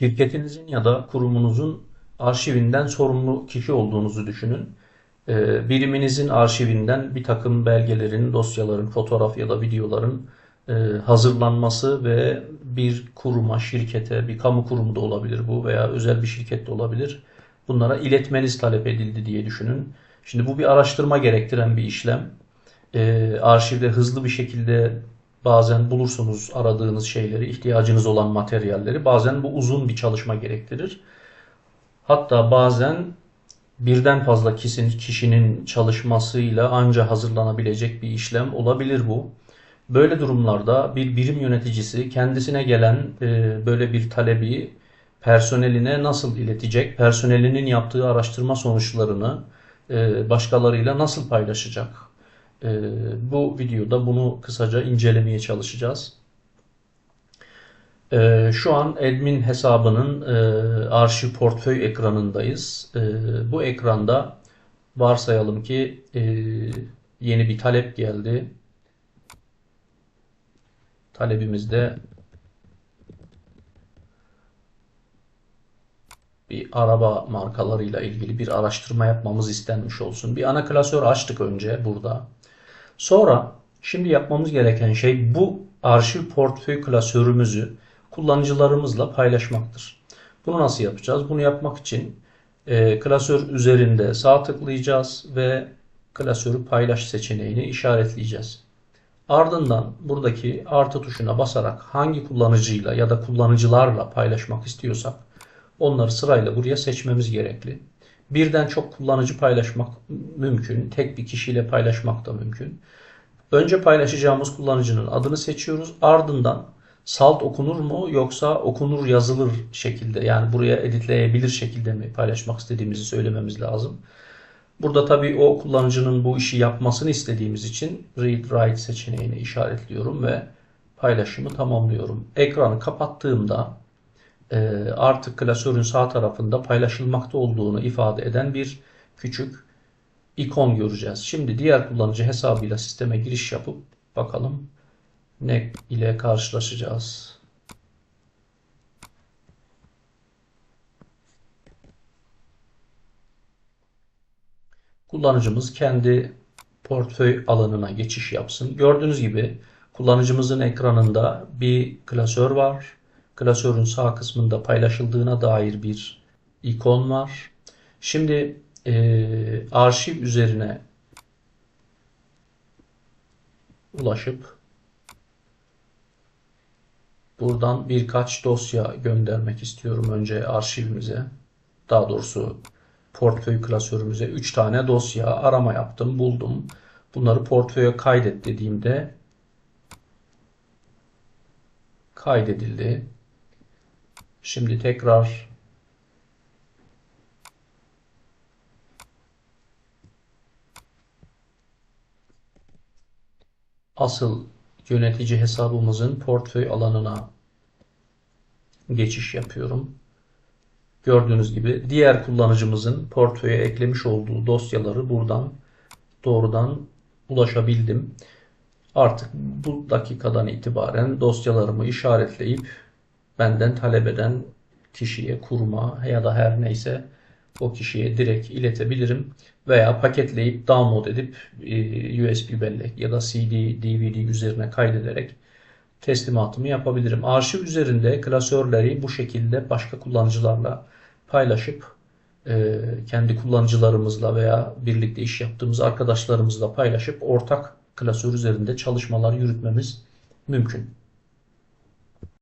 Şirketinizin ya da kurumunuzun arşivinden sorumlu kişi olduğunuzu düşünün. Ee, Biriminizin arşivinden bir takım belgelerin, dosyaların, fotoğraf ya da videoların e, hazırlanması ve bir kuruma, şirkete, bir kamu kurumu da olabilir bu veya özel bir şirket de olabilir. Bunlara iletmeniz talep edildi diye düşünün. Şimdi bu bir araştırma gerektiren bir işlem. Ee, arşivde hızlı bir şekilde bazen bulursunuz aradığınız şeyleri, ihtiyacınız olan materyalleri. Bazen bu uzun bir çalışma gerektirir. Hatta bazen birden fazla kişinin, çalışmasıyla anca hazırlanabilecek bir işlem olabilir bu. Böyle durumlarda bir birim yöneticisi kendisine gelen e, böyle bir talebi personeline nasıl iletecek, personelinin yaptığı araştırma sonuçlarını e, başkalarıyla nasıl paylaşacak? E, bu videoda bunu kısaca incelemeye çalışacağız. Ee, şu an admin hesabının e, arşiv portföy ekranındayız. E, bu ekranda varsayalım ki e, yeni bir talep geldi. Talebimizde bir araba markalarıyla ilgili bir araştırma yapmamız istenmiş olsun. Bir ana klasör açtık önce burada. Sonra şimdi yapmamız gereken şey bu arşiv portföy klasörümüzü kullanıcılarımızla paylaşmaktır. Bunu nasıl yapacağız? Bunu yapmak için e, klasör üzerinde sağ tıklayacağız ve klasörü paylaş seçeneğini işaretleyeceğiz. Ardından buradaki artı tuşuna basarak hangi kullanıcıyla ya da kullanıcılarla paylaşmak istiyorsak onları sırayla buraya seçmemiz gerekli. Birden çok kullanıcı paylaşmak mümkün. Tek bir kişiyle paylaşmak da mümkün. Önce paylaşacağımız kullanıcının adını seçiyoruz. Ardından salt okunur mu yoksa okunur yazılır şekilde yani buraya editleyebilir şekilde mi paylaşmak istediğimizi söylememiz lazım. Burada tabii o kullanıcının bu işi yapmasını istediğimiz için read write seçeneğini işaretliyorum ve paylaşımı tamamlıyorum. Ekranı kapattığımda artık klasörün sağ tarafında paylaşılmakta olduğunu ifade eden bir küçük ikon göreceğiz. Şimdi diğer kullanıcı hesabıyla sisteme giriş yapıp bakalım ne ile karşılaşacağız. Kullanıcımız kendi portföy alanına geçiş yapsın. Gördüğünüz gibi kullanıcımızın ekranında bir klasör var. Klasörün sağ kısmında paylaşıldığına dair bir ikon var. Şimdi e, arşiv üzerine ulaşıp Buradan birkaç dosya göndermek istiyorum önce arşivimize. Daha doğrusu portföy klasörümüze 3 tane dosya arama yaptım, buldum. Bunları portföye kaydet dediğimde kaydedildi. Şimdi tekrar asıl yönetici hesabımızın portföy alanına geçiş yapıyorum. Gördüğünüz gibi diğer kullanıcımızın portföye eklemiş olduğu dosyaları buradan doğrudan ulaşabildim. Artık bu dakikadan itibaren dosyalarımı işaretleyip benden talep eden kişiye, kuruma ya da her neyse o kişiye direkt iletebilirim. Veya paketleyip download edip e, USB bellek ya da CD, DVD üzerine kaydederek teslimatımı yapabilirim. Arşiv üzerinde klasörleri bu şekilde başka kullanıcılarla paylaşıp e, kendi kullanıcılarımızla veya birlikte iş yaptığımız arkadaşlarımızla paylaşıp ortak klasör üzerinde çalışmalar yürütmemiz mümkün.